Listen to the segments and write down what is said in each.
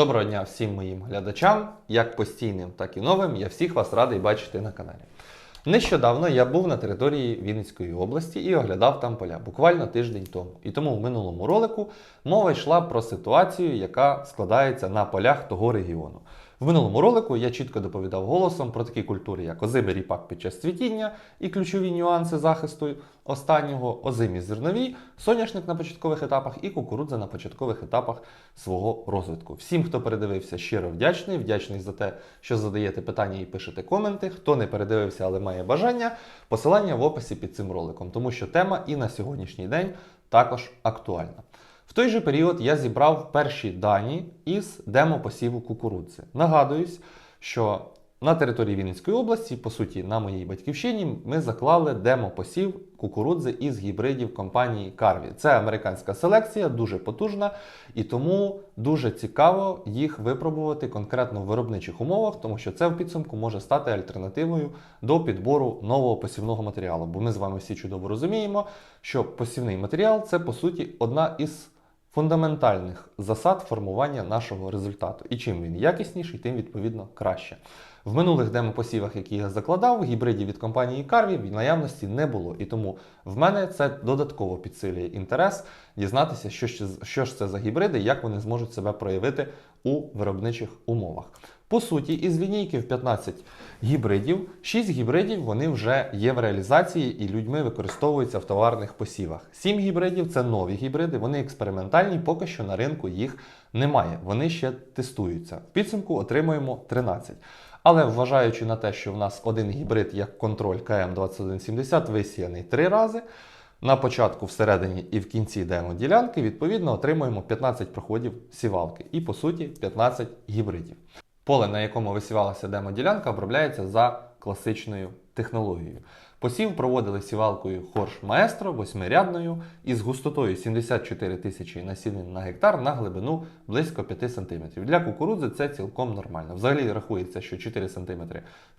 Доброго дня всім моїм глядачам, як постійним, так і новим. Я всіх вас радий бачити на каналі. Нещодавно я був на території Вінницької області і оглядав там поля, буквально тиждень тому. І тому в минулому ролику мова йшла про ситуацію, яка складається на полях того регіону. В минулому ролику я чітко доповідав голосом про такі культури, як озимий ріпак під час цвітіння і ключові нюанси захисту останнього, озимі зернові, соняшник на початкових етапах і кукурудза на початкових етапах свого розвитку. Всім, хто передивився, щиро вдячний. Вдячний за те, що задаєте питання і пишете коменти. Хто не передивився, але має бажання, посилання в описі під цим роликом, тому що тема і на сьогоднішній день також актуальна. В той же період я зібрав перші дані із демо-посіву кукурудзи. Нагадуюсь, що на території Вінницької області, по суті, на моїй батьківщині, ми заклали демо-посів кукурудзи із гібридів компанії Carvі. Це американська селекція, дуже потужна, і тому дуже цікаво їх випробувати конкретно в виробничих умовах, тому що це в підсумку може стати альтернативою до підбору нового посівного матеріалу. Бо ми з вами всі чудово розуміємо, що посівний матеріал це по суті одна із фундаментальних засад формування нашого результату. І чим він якісніший, тим відповідно краще. В минулих демопосівах, які я закладав, гібридів від компанії Carvі в наявності не було. І тому в мене це додатково підсилює інтерес дізнатися, що, що ж це за гібриди, як вони зможуть себе проявити у виробничих умовах. По суті, із лінійки в 15 гібридів, 6 гібридів вони вже є в реалізації і людьми використовуються в товарних посівах. 7 гібридів це нові гібриди, вони експериментальні, поки що на ринку їх немає. Вони ще тестуються. В підсумку отримуємо 13. Але вважаючи на те, що в нас один гібрид як контроль КМ2170 висіяний три рази. На початку, всередині і в кінці демо-ділянки, відповідно, отримуємо 15 проходів сівалки і, по суті, 15 гібридів. Поле, на якому висівалася демо-ділянка, обробляється за класичною технологією. Посів проводили сівалкою Хорш Маестро восьмирядною із густотою 74 тисячі насінин на гектар на глибину близько 5 см. Для кукурудзи це цілком нормально. Взагалі рахується, що 4 см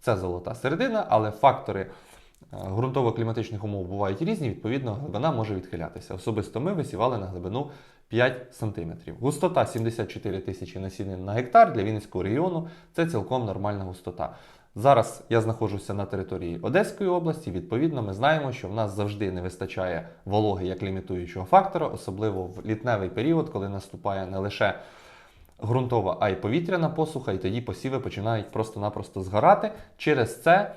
це золота середина, але фактори е, ґрунтово-кліматичних умов бувають різні, відповідно, глибина може відхилятися. Особисто ми висівали на глибину 5 см. Густота 74 тисячі насінин на гектар для Вінницького регіону це цілком нормальна густота. Зараз я знаходжуся на території Одеської області. Відповідно, ми знаємо, що в нас завжди не вистачає вологи як лімітуючого фактора, особливо в літневий період, коли наступає не лише ґрунтова, а й повітряна посуха, і тоді посіви починають просто-напросто згорати. Через це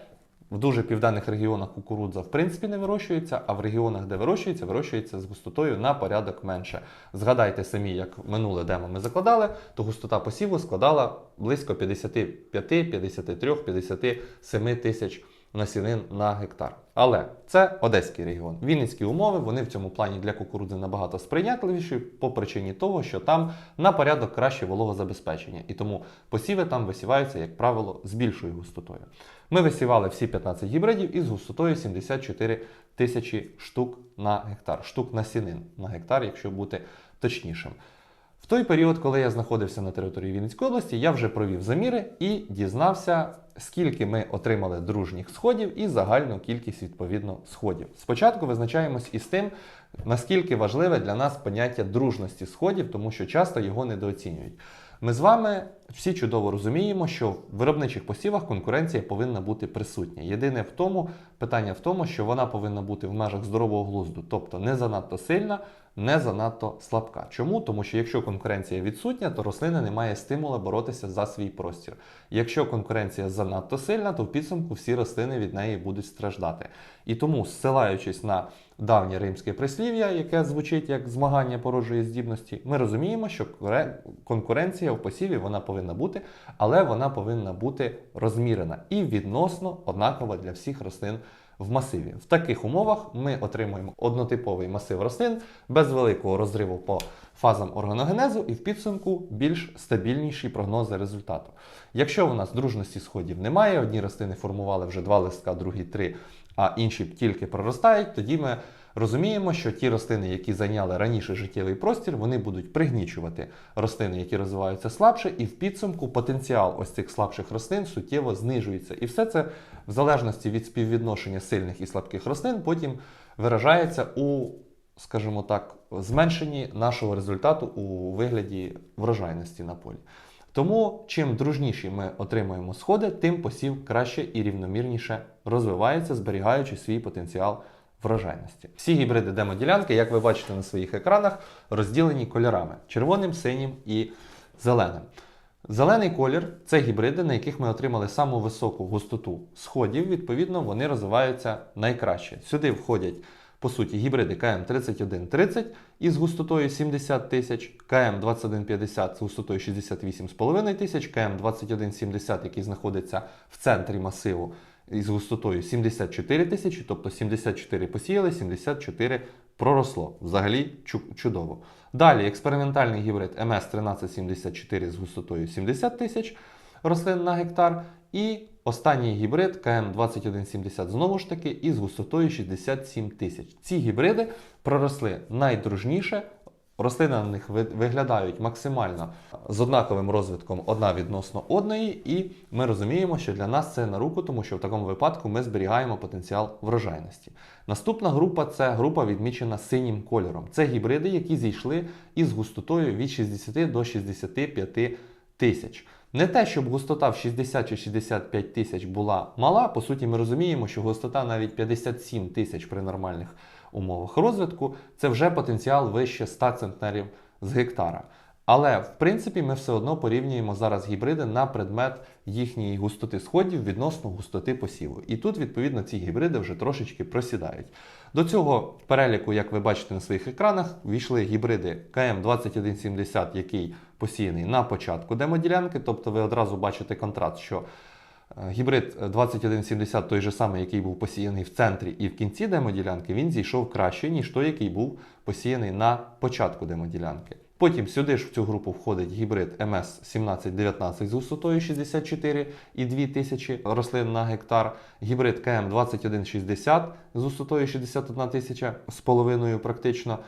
в дуже південних регіонах кукурудза в принципі не вирощується, а в регіонах, де вирощується, вирощується з густотою на порядок менше. Згадайте самі, як минуле демо ми закладали, то густота посіву складала близько 55, 53, 57 тисяч насінин на гектар. Але це Одеський регіон. Вінницькі умови вони в цьому плані для кукурудзи набагато сприйнятливіші по причині того, що там на порядок краще вологозабезпечення, і тому посіви там висіваються, як правило, з більшою густотою. Ми висівали всі 15 гібридів із густотою 74 тисячі штук на гектар, штук насінин на гектар, якщо бути точнішим. В той період, коли я знаходився на території Вінницької області, я вже провів заміри і дізнався, скільки ми отримали дружніх сходів і загальну кількість відповідно сходів. Спочатку визначаємось із тим, наскільки важливе для нас поняття дружності сходів, тому що часто його недооцінюють. Ми з вами всі чудово розуміємо, що в виробничих посівах конкуренція повинна бути присутня. Єдине в тому питання в тому, що вона повинна бути в межах здорового глузду, тобто не занадто сильна, не занадто слабка. Чому? Тому що якщо конкуренція відсутня, то рослина не має стимула боротися за свій простір. Якщо конкуренція занадто сильна, то в підсумку всі рослини від неї будуть страждати. І тому, зсилаючись на давнє римське прислів'я, яке звучить як змагання порожої здібності, ми розуміємо, що конкуренція в посіві вона повинна бути, але вона повинна бути розмірена і відносно однакова для всіх рослин в масиві. В таких умовах ми отримуємо однотиповий масив рослин без великого розриву по фазам органогенезу і в підсумку більш стабільніші прогнози результату. Якщо у нас дружності сходів немає, одні рослини формували вже два листка, другі три, а інші тільки проростають, тоді ми розуміємо, що ті рослини, які зайняли раніше життєвий простір, вони будуть пригнічувати рослини, які розвиваються слабше, і в підсумку потенціал ось цих слабших рослин суттєво знижується. І все це в залежності від співвідношення сильних і слабких рослин потім виражається у, скажімо так, зменшенні нашого результату у вигляді врожайності на полі. Тому чим дружніші ми отримуємо сходи, тим посів краще і рівномірніше розвивається, зберігаючи свій потенціал врожайності. Всі гібриди демоділянки, як ви бачите на своїх екранах, розділені кольорами: червоним, синім і зеленим. Зелений колір це гібриди, на яких ми отримали саму високу густоту сходів. Відповідно, вони розвиваються найкраще. Сюди входять, по суті, гібриди КМ3130 із густотою 70 тисяч, КМ2150 з густотою 68,5 тисяч, КМ2170, який знаходиться в центрі масиву із густотою 74 тисячі, тобто 74 посіяли, 74 проросло. Взагалі чудово. Далі експериментальний гібрид МС1374 з густотою 70 тисяч рослин на гектар. І останній гібрид КМ2170 знову ж таки із густотою 67 тисяч. Ці гібриди проросли найдружніше. Рослини на них виглядають максимально з однаковим розвитком одна відносно одної, і ми розуміємо, що для нас це на руку, тому що в такому випадку ми зберігаємо потенціал врожайності. Наступна група це група відмічена синім кольором. Це гібриди, які зійшли із густотою від 60 до 65 тисяч. Не те, щоб густота в 60 чи 65 тисяч була мала. По суті, ми розуміємо, що густота навіть 57 тисяч при нормальних умовах розвитку це вже потенціал вище 100 центнерів з гектара. Але в принципі ми все одно порівнюємо зараз гібриди на предмет їхньої густоти сходів відносно густоти посіву. І тут, відповідно, ці гібриди вже трошечки просідають. До цього переліку, як ви бачите на своїх екранах, війшли гібриди КМ2170, який посіяний на початку демоділянки, тобто ви одразу бачите контраст, що гібрид 2170, той же самий, який був посіяний в центрі і в кінці демоділянки, він зійшов краще, ніж той, який був посіяний на початку демоділянки. Потім сюди ж в цю групу входить гібрид МС1719 з густотою 64,2 тисячі рослин на гектар, гібрид КМ2160 з густотою 61 тисяча з половиною практично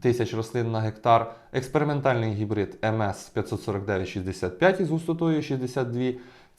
тисяч рослин на гектар, експериментальний гібрид МС54965 із густотою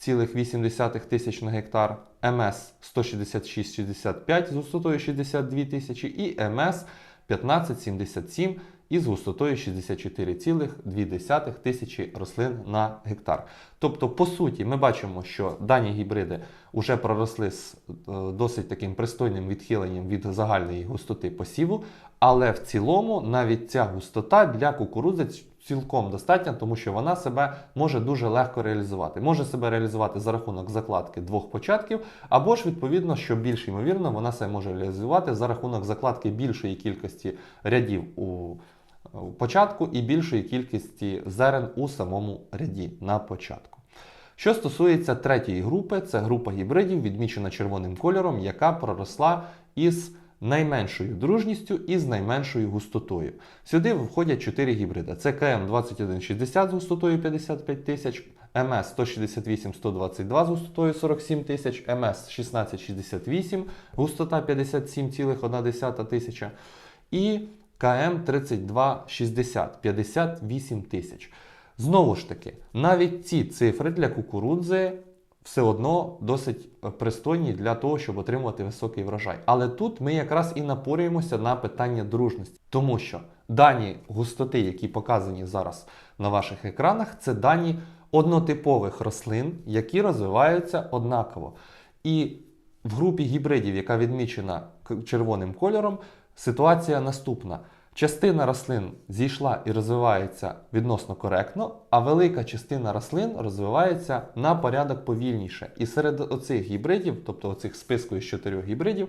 62,8 тисяч на гектар, МС 16665 з густотою 62 тисячі і МС 1577 із густотою 64,2 тисячі рослин на гектар. Тобто, по суті, ми бачимо, що дані гібриди вже проросли з е, досить таким пристойним відхиленням від загальної густоти посіву, але в цілому навіть ця густота для кукурудзи цілком достатня, тому що вона себе може дуже легко реалізувати. Може себе реалізувати за рахунок закладки двох початків, або ж відповідно, що більш ймовірно, вона себе може реалізувати за рахунок закладки більшої кількості рядів у початку і більшої кількості зерен у самому ряді на початку. Що стосується третьої групи, це група гібридів, відмічена червоним кольором, яка проросла із найменшою дружністю і з найменшою густотою. Сюди входять 4 гібриди: це КМ2160 з густотою 55 тисяч, МС 168-122 з густотою 47 тисяч, МС 1668 густота 57,1 тисяча і КМ 3260 58 тисяч. Знову ж таки, навіть ці цифри для кукурудзи все одно досить е, пристойні для того, щоб отримувати високий врожай. Але тут ми якраз і напорюємося на питання дружності, тому що дані густоти, які показані зараз на ваших екранах, це дані однотипових рослин, які розвиваються однаково. І в групі гібридів, яка відмічена червоним кольором, ситуація наступна. Частина рослин зійшла і розвивається відносно коректно, а велика частина рослин розвивається на порядок повільніше. І серед оцих гібридів, тобто оцих списку із чотирьох гібридів,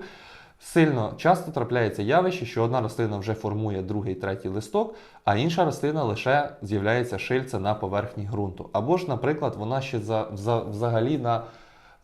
сильно часто трапляється явище, що одна рослина вже формує другий, третій листок, а інша рослина лише з'являється шильце на поверхні ґрунту. Або ж, наприклад, вона ще за, за, взагалі на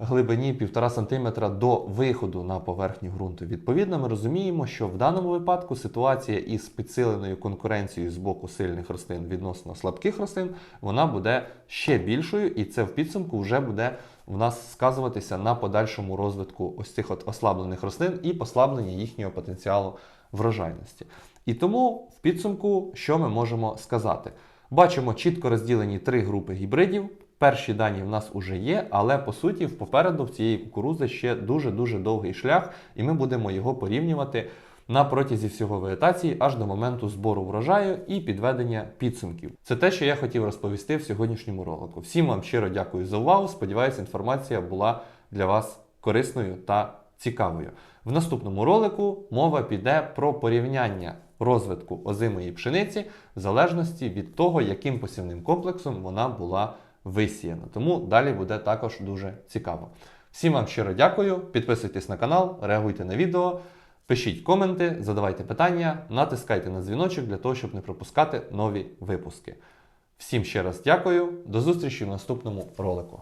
глибині 1,5 см до виходу на поверхню ґрунту. Відповідно, ми розуміємо, що в даному випадку ситуація із підсиленою конкуренцією з боку сильних рослин відносно слабких рослин, вона буде ще більшою, і це в підсумку вже буде в нас сказуватися на подальшому розвитку ось цих от ослаблених рослин і послаблення їхнього потенціалу врожайності. І тому в підсумку, що ми можемо сказати? Бачимо чітко розділені три групи гібридів. Перші дані в нас вже є, але по суті попереду в цієї кукурузи ще дуже-дуже довгий шлях, і ми будемо його порівнювати на протязі всього вегетації аж до моменту збору врожаю і підведення підсумків. Це те, що я хотів розповісти в сьогоднішньому ролику. Всім вам щиро дякую за увагу. Сподіваюся, інформація була для вас корисною та цікавою. В наступному ролику мова піде про порівняння розвитку озимої пшениці в залежності від того, яким посівним комплексом вона була висіяна. Тому далі буде також дуже цікаво. Всім вам щиро дякую. Підписуйтесь на канал, реагуйте на відео, пишіть коменти, задавайте питання, натискайте на дзвіночок для того, щоб не пропускати нові випуски. Всім ще раз дякую. До зустрічі в наступному ролику.